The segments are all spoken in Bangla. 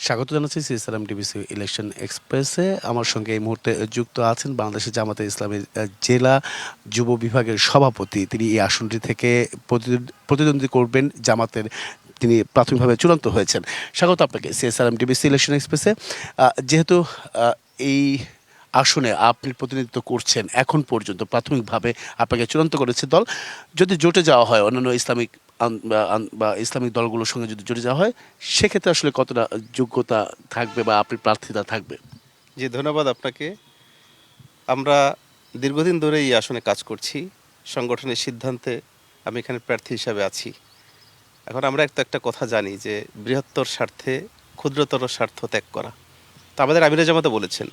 স্বাগত জানাচ্ছি সিএসআরএম টিভিসি ইলেকশন এক্সপ্রেসে আমার সঙ্গে এই মুহূর্তে যুক্ত আছেন বাংলাদেশের জামাতে ইসলামের জেলা যুব বিভাগের সভাপতি। তিনি এই আসনটি থেকে প্রতিদ্বন্দ্বী- করবেন জামাতের। তিনি প্রাথমিকভাবে চূড়ান্ত হয়েছেন। স্বাগত আপনাকে সিএসআরএম টিভিসি ইলেকশন এক্সপ্রেসে যেহেতু এই আসনে আপনি প্রতিনিধিত্ব করছেন, এখন পর্যন্ত প্রাথমিকভাবে আপনাকে চূড়ান্ত করেছে দল। যদি জোটে যাওয়া হয় অন্যান্য ইসলামিক বা ইসলামিক দলগুলোর সঙ্গে যদি জড়ে যাওয়া হয়, সেক্ষেত্রে আসলে কতটা যোগ্যতা থাকবে বা আপনি প্রার্থিতা থাকবে? জি, ধন্যবাদ আপনাকে। আমরা দীর্ঘদিন ধরে এই আসনে কাজ করছি, সংগঠনের সিদ্ধান্তে আমি এখানে প্রার্থী হিসাবে আছি। এখন আমরা একটা একটা কথা জানি যে বৃহত্তর স্বার্থে ক্ষুদ্রতর স্বার্থ ত্যাগ করা। তো আমাদের আমিরে জামাতে বলেছেন,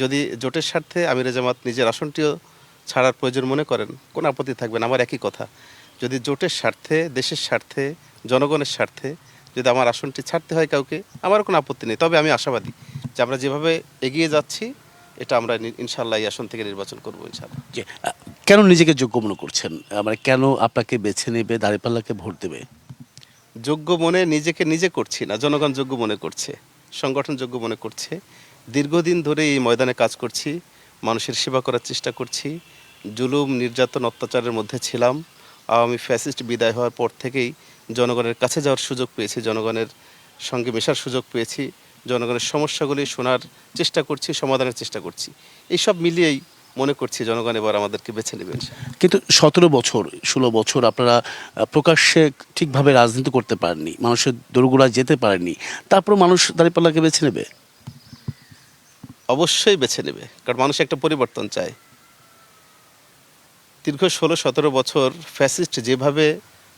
যদি জোটের স্বার্থে আমিরা জামাত নিজের আসনটিও ছাড়ার প্রয়োজন মনে করেন, কোনো আপত্তি থাকবে না। আমার একই কথা যদি জোটের স্বার্থে দেশের স্বার্থে জনগণের স্বার্থে যদি আমার আসনটি ছাড়তে হয় কাউকে আমার কোনো আপত্তি নেই। তবে আমি আশাবাদী যে আমরা যেভাবে এগিয়ে যাচ্ছি এটা আমরা ইনশাল্লাহ এই আসন থেকে নির্বাচন করব ইনশাল্লাহ যে কেন নিজেকে যোগ্য মনে করছেন? মানে কেন আপনাকে বেছে নেবে দাঁড়িপাল্লাকে ভোট দেবে? যোগ্য মনে নিজেকে নিজে করছি না জনগণ যোগ্য মনে করছে সংগঠন যোগ্য মনে করছে। দীর্ঘদিন ধরে এই ময়দানে কাজ করছি মানুষের সেবা করার চেষ্টা করছি জুলুম নির্যাতন অত্যাচারের মধ্যে ছিলাম। আওয়ামী ফ্যাসিস্ট বিদায় হওয়ার পর থেকেই জনগণের কাছে যাওয়ার সুযোগ পেয়েছি জনগণের সঙ্গে মেশার সুযোগ পেয়েছি জনগণের সমস্যাগুলি শোনার চেষ্টা করছি সমাধানের চেষ্টা করছি। এইসব মিলিয়েই মনে করছি জনগণ এবার আমাদেরকে বেছে নেবেন কিন্তু সতেরো বছর ষোলো বছর আপনারা প্রকাশ্যে ঠিকভাবে রাজনীতি করতে পারেননি মানুষের দোরগোড়া যেতে পারেননি তারপর মানুষ দাঁড়িপাল্লাকে বেছে নেবে? অবশ্যই বেছে নেবে কারণ মানুষ একটা পরিবর্তন চায়। দীর্ঘ ষোলো সতেরো বছর ফ্যাসিস্ট যেভাবে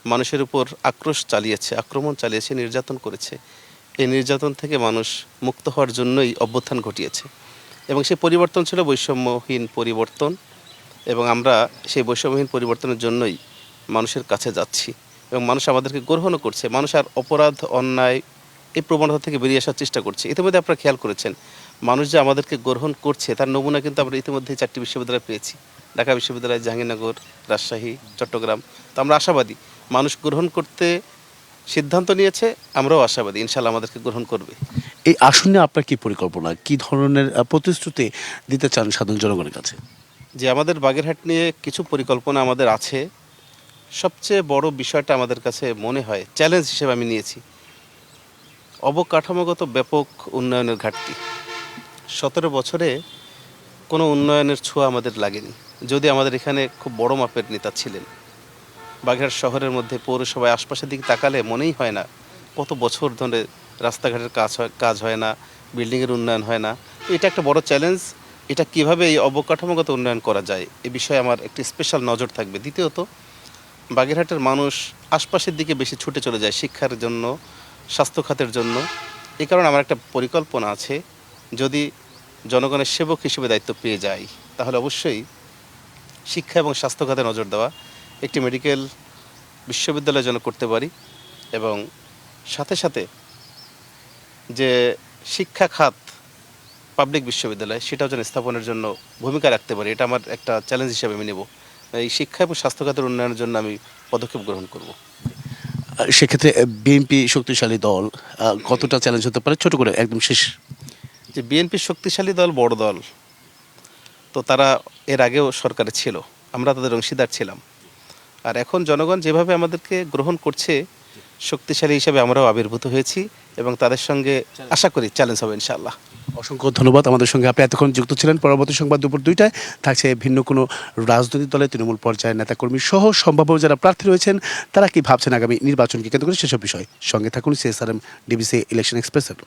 মানুষের উপর আক্রোশ চালিয়েছে, আক্রমণ চালিয়েছে, নির্যাতন করেছে, এই নির্যাতন থেকে মানুষ মুক্ত হওয়ার জন্যই অভ্যুত্থান ঘটিয়েছে। এবং সেই পরিবর্তন ছিল বৈষম্যহীন পরিবর্তন এবং আমরা সেই বৈষম্যহীন পরিবর্তনের জন্যই মানুষের কাছে যাচ্ছি এবং মানুষ আমাদেরকে গ্রহণও করছে। মানুষ আর অপরাধ, অন্যায় এই প্রবণতা থেকে বেরিয়ে আসার চেষ্টা করছে। ইতিমধ্যে আপনারা খেয়াল করেছেন, মানুষ যে আমাদেরকে গ্রহণ করছে, তার নমুনা কিন্তু আমরা ইতিমধ্যেই চারটি বিশ্ববিদ্যালয় পেয়েছি। ঢাকা বিশ্ববিদ্যালয় জাহাঙ্গীরনগর রাজশাহী চট্টগ্রাম। তো আমরা আশাবাদী। মানুষ গ্রহণ করতে সিদ্ধান্ত নিয়েছে আমরাও আশাবাদী। ইনশাল্লাহ আমাদেরকে গ্রহণ করবে। এই আসনে আপনার কি পরিকল্পনা? কি ধরনের প্রতিশ্রুতি দিতে চান সাধারণ জনগণের কাছে? যে আমাদের বাগেরহাট নিয়ে কিছু পরিকল্পনা আমাদের আছে। সবচেয়ে বড় বিষয়টা আমাদের কাছে মনে হয় চ্যালেঞ্জ হিসেবে আমি নিয়েছি। অবকাঠামোগত ব্যাপক উন্নয়নের ঘাটতি। সতেরো বছরে কোনো উন্নয়নের ছোঁয়া আমাদের লাগেনি। যদি আমাদের এখানে খুব বড় মাপের নেতা ছিলেন, বাগেরহাট শহরের মধ্যে পৌরসভায় আশপাশের দিকে তাকালে মনেই হয় না, কত বছর ধরে রাস্তাঘাটের কাজ হয় কাজ হয় না, বিল্ডিংয়ের উন্নয়ন হয় না। এটা একটা বড় চ্যালেঞ্জ এটা কীভাবে এই অবকাঠামোগত উন্নয়ন করা যায়, এ বিষয়ে আমার একটি স্পেশাল নজর থাকবে। দ্বিতীয়ত, বাগেরহাটের মানুষ আশপাশের দিকে বেশি ছুটে চলে যায় শিক্ষার জন্য, স্বাস্থ্য খাতের জন্য। এই কারণে আমার একটা পরিকল্পনা আছে, যদি জনগণের সেবক হিসেবে দায়িত্ব পেয়ে যাই তাহলে অবশ্যই শিক্ষা এবং স্বাস্থ্য খাতে নজর দেওয়া একটি মেডিকেল বিশ্ববিদ্যালয় যেন করতে পারি এবং সাথে সাথে যে শিক্ষা খাত পাবলিক বিশ্ববিদ্যালয়, সেটাও যেন স্থাপনের জন্য ভূমিকা রাখতে পারি, এটা আমার একটা চ্যালেঞ্জ হিসেবে আমি নেব। এই শিক্ষা এবং স্বাস্থ্য খাতের উন্নয়নের জন্য আমি পদক্ষেপ গ্রহণ করব। সেক্ষেত্রে বিএনপি শক্তিশালী দল কতটা চ্যালেঞ্জ হতে পারে? ছোট করে, একদম শেষ যে বিএনপি শক্তিশালী দল, বড় দল, তো তারা এর আগেও সরকারে ছিল। আমরা তাদের অংশীদার ছিলাম। আর এখন জনগণ যেভাবে আমাদেরকে গ্রহণ করছে, শক্তিশালী হিসেবে আমরাও আবির্ভূত হয়েছি এবং তাদের সঙ্গে আশা করি চ্যালেঞ্জ হবে ইনশাআল্লাহ। অসংখ্য ধন্যবাদ। আমাদের সঙ্গে আপনি এতক্ষণ যুক্ত ছিলেন। পরবর্তী সংবাদ দুপুর দুইটায় থাকছে ভিন্ন কোনো রাজনৈতিক দলের তৃণমূল পর্যায়ের নেতাকর্মী সহ সম্ভাব্য যারা প্রার্থী রয়েছেন, তারা কি ভাবছেন আগামী নির্বাচনকে কেন্দ্র করে সেসব বিষয়? সঙ্গে থাকুন সিএসআরএম ডিবিসি ইলেকশন এক্সপ্রেসের